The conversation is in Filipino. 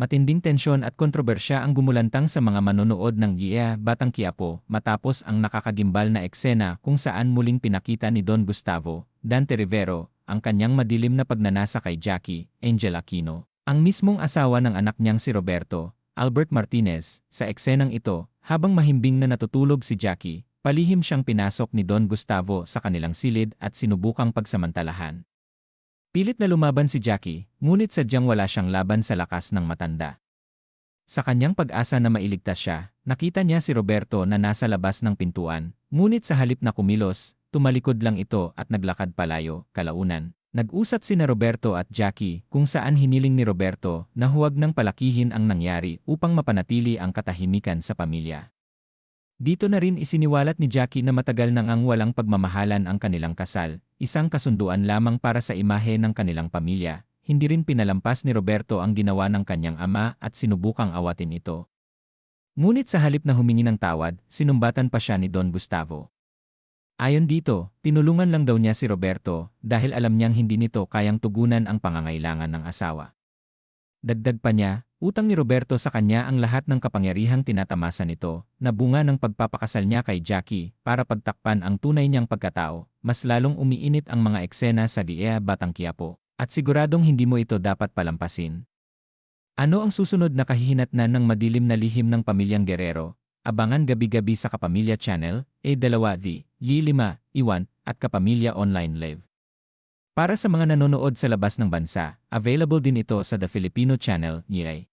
Matinding tensyon at kontrobersya ang gumulantang sa mga manonood ng Gia Batang Quiapo matapos ang nakakagimbal na eksena kung saan muling pinakita ni Don Gustavo, Dante Rivero, ang kanyang madilim na pagnanasa kay Jackie, Angel Aquino, ang mismong asawa ng anak niyang si Roberto, Albert Martinez, sa eksenang ito, habang mahimbing na natutulog si Jackie, palihim siyang pinasok ni Don Gustavo sa kanilang silid at sinubukang pagsamantalahan. Pilit na lumaban si Jackie, ngunit sadyang wala siyang laban sa lakas ng matanda. Sa kanyang pag-asa na mailigtas siya, nakita niya si Roberto na nasa labas ng pintuan, ngunit sa halip na kumilos, tumalikod lang ito at naglakad palayo, kalaunan. Nag-usap si na Roberto at Jackie kung saan hiniling ni Roberto na huwag nang palakihin ang nangyari upang mapanatili ang katahimikan sa pamilya. Dito na rin isiniwalat ni Jackie na matagal nang ang walang pagmamahalan ang kanilang kasal, isang kasunduan lamang para sa imahe ng kanilang pamilya. Hindi rin pinalampas ni Roberto ang ginawa ng kanyang ama at sinubukang awatin ito. Ngunit sa halip na humingi ng tawad, sinumbatan pa siya ni Don Gustavo. Ayon dito, tinulungan lang daw niya si Roberto dahil alam niyang hindi nito kayang tugunan ang pangangailangan ng asawa. Dagdag pa niya, Utang ni Roberto sa kanya ang lahat ng kapangyarihang tinatamasa nito, na bunga ng pagpapakasal niya kay Jackie para pagtakpan ang tunay niyang pagkatao, mas lalong umiinit ang mga eksena sa Diea Batang Quiapo, at siguradong hindi mo ito dapat palampasin. Ano ang susunod na kahihinatnan ng madilim na lihim ng pamilyang Guerrero? Abangan gabi-gabi sa Kapamilya Channel, A2V, Y5, Iwan, at Kapamilya Online Live. Para sa mga nanonood sa labas ng bansa, available din ito sa The Filipino Channel, YI.